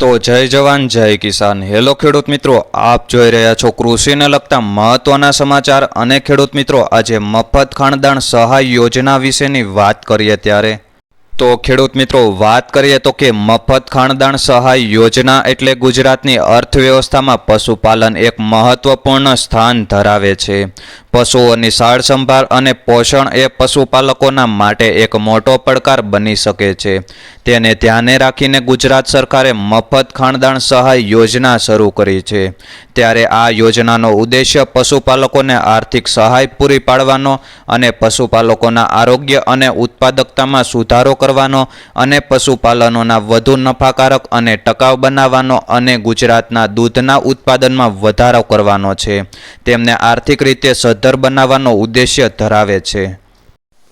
તો જય જવાન, જય કિસાન. હેલો ખેડૂત મિત્રો, આપ જોઈ રહ્યા છો કૃષિને લગતા મહત્વના સમાચાર. અને ખેડૂત મિત્રો, આજે મફત ખાણદાણ સહાય યોજના વિશેની વાત કરીએ ત્યારે તો ખેડૂત મિત્રો, વાત કરીએ તો કે મફત ખાણદાણ સહાય યોજના એટલે ગુજરાતની અર્થવ્યવસ્થામાં પશુપાલન એક મહત્વપૂર્ણ સ્થાન ધરાવે છે. પશુઓની સાર સંભાળ અને પોષણ એ પશુપાલકોના માટે એક મોટો પડકાર બની શકે છે. તેને ધ્યાને રાખીને ગુજરાત સરકારે મફત ખાણદાણ સહાય યોજના શરૂ કરી છે. ત્યારે આ યોજનાનો ઉદ્દેશ્ય પશુપાલકોને આર્થિક સહાય પૂરી પાડવાનો અને પશુપાલકોના આરોગ્ય અને ઉત્પાદકતામાં સુધારો કરવાનો અને પશુપાલનોના વધુ નફાકારક અને ટકાઉ બનાવવાનો અને ગુજરાતના દૂધના ઉત્પાદનમાં વધારો કરવાનો છે. તેમને આર્થિક રીતે સદ્ધર બનાવવાનો ઉદ્દેશ્ય ધરાવે છે.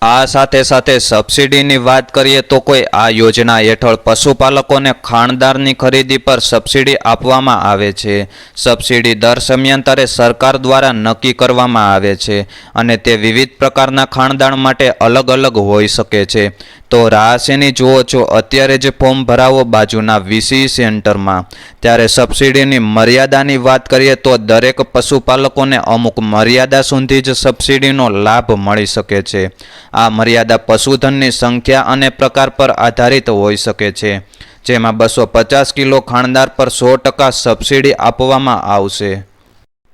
આ સાથે સાથે સબસિડીની વાત કરીએ તો કોઈ આ યોજના હેઠળ પશુપાલકોને ખાણદારની ખરીદી પર સબસિડી આપવામાં આવે છે. સબસિડી દર સમયાંતરે સરકાર દ્વારા નક્કી કરવામાં આવે છે અને તે વિવિધ પ્રકારના ખાણદાણ માટે અલગ અલગ હોઈ શકે છે. તો રાહસેની જુઓ છો, અત્યારે જ ફોર્મ ભરાવો બાજુના વીસી સેન્ટરમાં. ત્યારે સબસિડીની મર્યાદાની વાત કરીએ તો દરેક પશુપાલકોને અમુક મર્યાદા સુધી જ સબસિડીનો લાભ મળી શકે છે. આ મર્યાદા પશુધનની સંખ્યા અને પ્રકાર પર આધારિત હોઈ શકે છે, જેમાં બસો પચાસ કિલો ખાણદાર પર સો ટકા સબસિડી આપવામાં આવશે.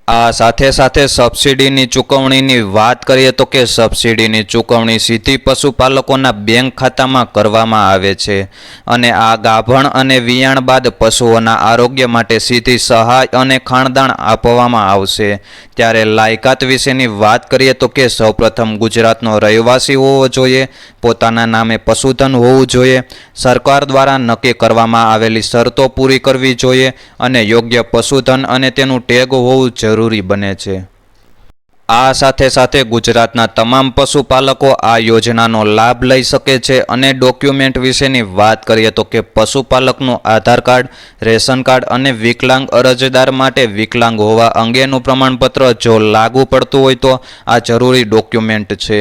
આ સાથે સાથે સબસિડીની ચૂકવણીની વાત કરીએ તો કે સબસિડીની ચૂકવણી સીધી પશુપાલકોના બેંક ખાતામાં કરવામાં આવે છે અને આ ગાભણ અને વિયાણ બાદ પશુઓના આરોગ્ય માટે સીધી સહાય અને ખાણદાણ આપવામાં આવશે. ત્યારે લાયકાત વિશેની વાત કરીએ તો કે સૌપ્રથમ ગુજરાતનો રહેવાસી હોવો જોઈએ, પોતાના નામે પશુધન હોવું જોઈએ, સરકાર દ્વારા નક્કી કરવામાં આવેલી શરતો પૂરી કરવી જોઈએ અને યોગ્ય પશુધન અને તેનું ટેગ હોવું જરૂરી બને છે. આ સાથે સાથે ગુજરાતના તમામ પશુપાલકો આ યોજનાનો લાભ લઈ શકે છે અને ડોક્યુમેન્ટ વિશેની વાત કરીએ તો કે પશુપાલકનું આધાર કાર્ડ, રેશન કાર્ડ અને વિકલાંગ અરજદાર માટે વિકલાંગ હોવા અંગેનું પ્રમાણપત્ર જો લાગુ પડતું હોય તો આ જરૂરી ડોક્યુમેન્ટ છે.